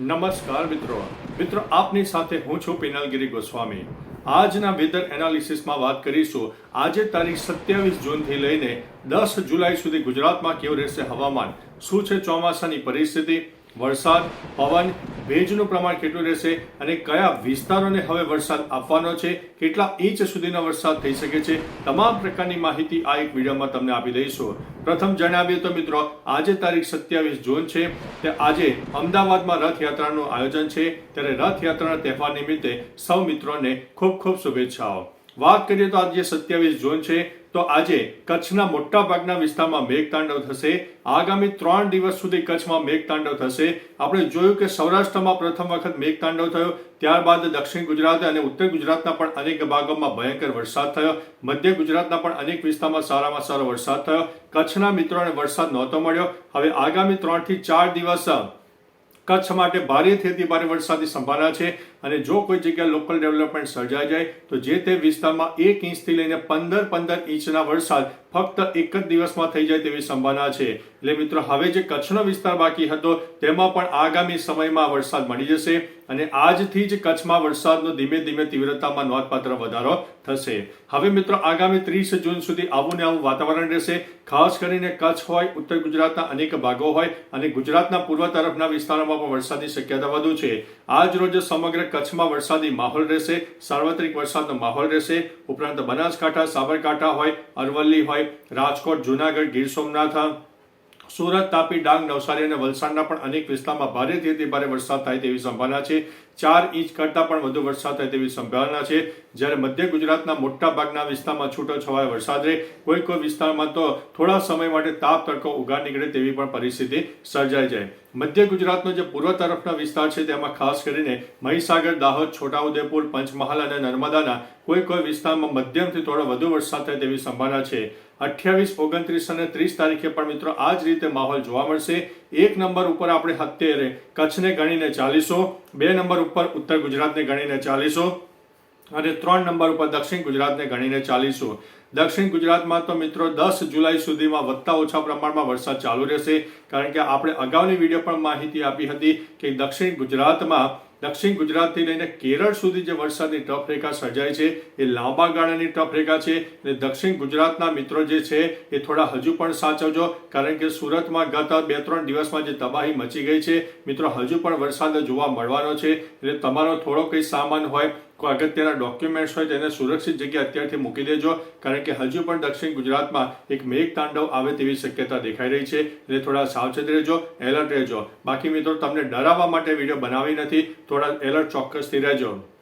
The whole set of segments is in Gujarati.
નમસ્કાર મિત્રો. મિત્રો, આપની સાથે હું છું પિનલગીરી ગોસ્વામી. આજના વેધર એનાલિસિસમાં વાત કરીશું. આજે તારીખ સત્યાવીસ જૂનથી લઈને દસ જુલાઈ સુધી ગુજરાતમાં કેવું રહેશે હવામાન? શું છે ચોમાસાની પરિસ્થિતિ? વરસાદ, પવન, ભેજનું પ્રમાણ કેટલું રહેશે અને કયા વિસ્તારોને હવે વરસાદ આપવાનો છે, કેટલા ઇંચ સુધીનો વરસાદ થઈ શકે છે, તમામ પ્રકારની માહિતી આ એક વિડીયોમાં તમને આપી દઈશું. પ્રથમ જણાવીએ તો મિત્રો, આજે તારીખ સત્યાવીસ જૂન છે તે આજે અમદાવાદમાં રથયાત્રાનું આયોજન છે. ત્યારે રથયાત્રાના તહેવાર નિમિત્તે સૌ મિત્રોને ખૂબ ખૂબ શુભેચ્છાઓ. વાત કરીએ તો આજે સત્યાવીસ જૂન છે. તો આજે કચ્છના મોટા ભાગના વિસ્તારમાં મેઘતાંડવ થશે. આગામી ત્રણ દિવસ સુધી કચ્છમાં મેઘતાંડવ થશે. આપણે જોયું કે સૌરાષ્ટ્રમાં પ્રથમ વખત મેઘતાંડવ થયો, ત્યારબાદ દક્ષિણ ગુજરાત અને ઉત્તર ગુજરાતના પણ અનેક ભાગોમાં ભયંકર વરસાદ થયો. મધ્ય ગુજરાતના પણ અનેક વિસ્તારમાં સારામાં સારો વરસાદ થયો. કચ્છના મિત્રોને વરસાદ નહોતો મળ્યો. હવે આગામી ત્રણથી ચાર દિવસ કચ્છ માટે ભારેથી ભારે વરસાદની સંભાવના છે અને જો કોઈ જગ્યાએ લોકલ ડેવલપમેન્ટ સર્જાઈ જાય, તો જે તે વિસ્તારમાં એક ઇંચથી લઈને પંદર પંદર ઇંચના વરસાદ ફક્ત એક જ દિવસમાં થઈ જાય તેવી સંભાવના છે. એટલે મિત્રો, હવે જે કચ્છનો વિસ્તાર બાકી હતો, તેમાં પણ આગામી સમયમાં વરસાદ મળી જશે અને આજથી જ કચ્છમાં વરસાદનો ધીમે ધીમે તીવ્રતામાં નોંધપાત્ર વધારો થશે. હવે મિત્રો, આગામી ત્રીસ જૂન સુધી આવું ને આવું વાતાવરણ રહેશે. ખાસ કરીને કચ્છ હોય, ઉત્તર ગુજરાતના અનેક ભાગો હોય અને ગુજરાતના પૂર્વ તરફના વિસ્તારોમાં પણ વરસાદની શક્યતા વધુ છે. આજ રોજ સમગ્ર કચ્છમાં વરસાદી માહોલ રહેશે, સાર્વત્રિક વરસાદનો માહોલ રહેશે. ઉપરાંત બનાસકાંઠા, સાબરકાંઠા હોય, અરવલ્લી હોય રાજકોટ, જુનાગઢ, ગીર સોમનાથ, સુરત, તાપી, ડાંગ, નવસારી અને વલસાડના પણ અનેક વિસ્તારમાં ભારેથી અતિ ભારે વરસાદ થાય તેવી સંભાવના છે. ચાર ઇંચ કરતાં પણ વધુ વરસાદ થાય તેવી સંભાવના છે. જ્યારે મધ્ય ગુજરાતના મોટા ભાગના વિસ્તારમાં છૂટો છવાયો વરસાદ રહે, કોઈ કોઈ વિસ્તારમાં તો થોડા સમય માટે તાપ તડકો ઉગાડ નીકળે તેવી પણ પરિસ્થિતિ સર્જાઈ જાય. મધ્ય ગુજરાતનો જે પૂર્વ તરફના વિસ્તાર છે, તેમાં ખાસ કરીને મહીસાગર, દાહોદ, છોટાઉદેપુર, પંચમહાલ અને નર્મદાના કોઈ કોઈ વિસ્તારમાં મધ્યમથી થોડો વધુ વરસાદ થાય તેવી સંભાવના છે. અઠ્યાવીસ, ઓગણત્રીસ અને ત્રીસ તારીખે પણ મિત્રો આ જ રીતે માહોલ જોવા મળશે. એક નંબર ઉપર આપણે અત્યારે કચ્છને ગણીને ચાલીસો, બે નંબર ઉપર ઉત્તર ગુજરાતને ગણીને ચાલીસો અને ત્રણ નંબર ઉપર દક્ષિણ ગુજરાતને ગણીને ચાલીસો. દક્ષિણ ગુજરાતમાં તો મિત્રો દસ જુલાઈ સુધીમાં વધતા ઓછા પ્રમાણમાં વરસાદ ચાલુ રહેશે. કારણ કે આપણે અગાઉની વીડિયો પણ માહિતી આપી હતી કે દક્ષિણ ગુજરાતમાં દક્ષિણ ગુજરાતથી લઈને કેરળ સુધી જે વરસાદની ટફ રેખા સર્જાય છે, એ લાંબા ગાળાની ટફ રેખા છે અને દક્ષિણ ગુજરાતના મિત્રો જે છે, એ થોડા હજુ પણ સાચવજો, કારણ કે સુરતમાં ગત બે ત્રણ દિવસમાં જે તબાહી મચી ગઈ છે, મિત્રો, હજુ પણ વરસાદ જોવા મળવાનો છે એટલે તમારો થોડો કંઈ સામાન હોય અગત્યના ડોક્યુમેન્ટ્સ હોય તેને સુરક્ષિત જગ્યાએ અત્યારથી મૂકી દેજો. કારણ કે હજુ પણ દક્ષિણ ગુજરાતમાં એક મેઘ તાંડવ આવે તેવી શક્યતા દેખાઈ રહી છે. એટલે થોડા સાવચેત રહેજો એલર્ટ રહેજો. બાકી મિત્રો, તમને ડરાવવા માટે વીડિયો બનાવી નથી. થોડા એલર્ટ ચોક્કસથી રહેજો.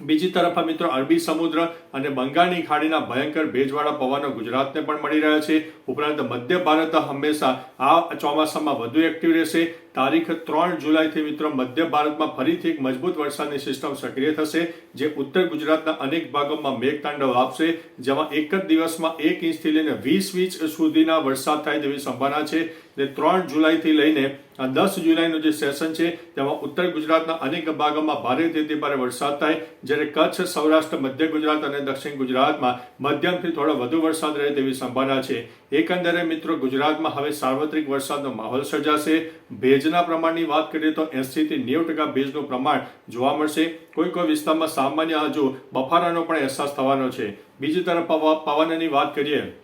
બીજી તરફ મિત્રો અરબી સમુદ્ર અને બંગાળની ખાડીના ભયંકર ભેજવાળા પવનો ગુજરાતને પણ મળી રહ્યા છે. ઉપરાંત મધ્ય ભારત હંમેશા આ ચોમાસામાં વધુ એક્ટિવ રહેશે. તારીખ ત્રણ જુલાઈથી મિત્રો મધ્ય ભારતમાં ફરીથી એક મજબૂત વરસાદની સિસ્ટમ સક્રિય થશે, જે ઉત્તર ગુજરાતના અનેક ભાગોમાં મેઘતાંડવ આપશે, જેમાં એક જ દિવસમાં એક ઇંચથી લઈને વીસ ઇંચ સુધીના વરસાદ થાય તેવી સંભાવના છે. એટલે ત્રણ જુલાઈથી લઈને, આ દસ જુલાઈનું જે સેશન છે, તેમાં ઉત્તર ગુજરાતના અનેક ભાગોમાં ભારેથી ભારે વરસાદ થાય. જ્યારે કચ્છ, સૌરાષ્ટ્ર, મધ્ય ગુજરાત અને દક્ષિણ ગુજરાતમાં મધ્યમથી થોડો વધુ વરસાદ રહે તેવી સંભાવના છે. એકંદરે મિત્રો, ગુજરાતમાં હવે સાર્વત્રિક વરસાદનો માહોલ સર્જાશે. ભેજના પ્રમાણની વાત કરીએ તો એંસીથી નેવું ટકા ભેજનું પ્રમાણ જોવા મળશે. કોઈ કોઈ વિસ્તારમાં સામાન્ય હજુ બફારાનો પણ અહેસાસ થવાનો છે. બીજી તરફ પવ- પવનની વાત કરીએ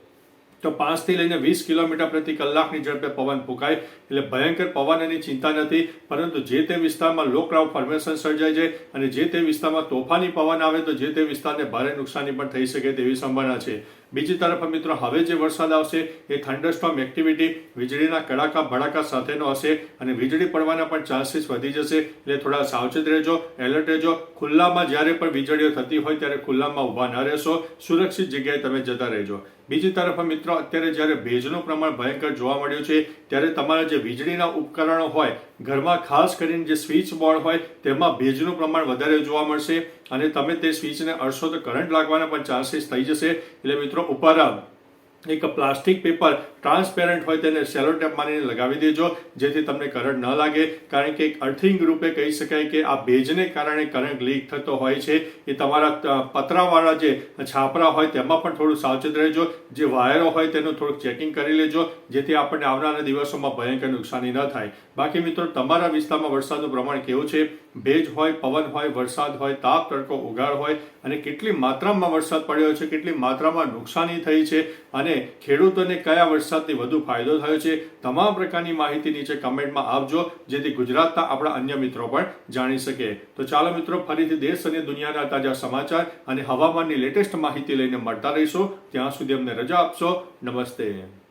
તો પાંચથી લઈને વીસ કિલોમીટર પ્રતિ કલાકની ઝડપે પવન ફૂંકાય એટલે ભયંકર પવનની ચિંતા નથી, પરંતુ જે તે વિસ્તારમાં લો ક્લાઉડ ફોર્મેશન સર્જાય છે અને જે તે વિસ્તારમાં તોફાની પવન આવે તો જે તે વિસ્તારને ભારે નુકસાની પણ થઈ શકે તેવી સંભાવના છે. બીજી તરફ મિત્રો, હવે જે વરસાદ આવશે એ થંડરસ્ટોમ એક્ટિવિટી વીજળીના કડાકા ભડાકા સાથેનો હશે અને વીજળી પડવાના પણ ચાન્સીસ વધી જશે. એટલે થોડા સાવચેત રહેજો એલર્ટ રહેજો. ખુલ્લામાં જ્યારે પણ વીજળીઓ થતી હોય ત્યારે ખુલ્લામાં ઊભા ન રહેશો. સુરક્ષિત જગ્યાએ તમે જતા રહેજો. બીજી તરફ મિત્રો, અત્યારે જ્યારે ભેજનું પ્રમાણ ભયંકર જોવા મળ્યું છે, ત્યારે તમારા જે વીજળીના ઉપકરણો હોય, ઘરમાં ખાસ કરીને જે સ્વિચ બોર્ડ હોય, તેમાં ભેજનું પ્રમાણ વધારે જોવા મળશે અને તમે તે સ્વિચને અડશો તો કરંટ લાગવાના પણ ચાન્સીસ થઈ જશે. એટલે મિત્રો ઉપર એક પ્લાસ્ટિક પેપર ટ્રાન્સપેરન્ટ હોય તેને સેલો ટેપ મારીને લગાવી દેજો, જેથી તમને કરંટ ન લાગે. કારણ કે એક અર્થિંગ રૂપે કહી શકાય કે આ ભેજને કારણે કરંટ લીક થતો હોય છે. એ તમારા પતરાવાળા જે છાપરા હોય તેમાં પણ થોડું સાવચેત રહેજો. જે વાયરો હોય તેનું થોડુંક ચેકિંગ કરી લેજો, જેથી આપણને આવનારા દિવસોમાં ભયંકર નુકસાની ન થાય. બાકી મિત્રો, તમારા વિસ્તારમાં વરસાદનું પ્રમાણ કેવું છે? ભેજ હોય, પવન હોય, વરસાદ હોય, તાપ, તડકો, ઉગાડ હોય અને કેટલી માત્રામાં વરસાદ પડ્યો છે, કેટલી માત્રામાં નુકસાની થઈ છે અને ખેડૂતોને કયા વરસાદથી વધુ ફાયદો થયો છે, તમામ પ્રકારની માહિતી નીચે કમેન્ટમાં આપજો, જેથી ગુજરાતના આપણા અન્ય મિત્રો પણ જાણી શકે. તો ચાલો મિત્રો, ફરીથી દેશ અને દુનિયાના તાજા સમાચાર અને હવામાનની લેટેસ્ટ માહિતી લઈને મળતા રહીશું. ત્યાં સુધી અમને રજા આપશો. નમસ્તે.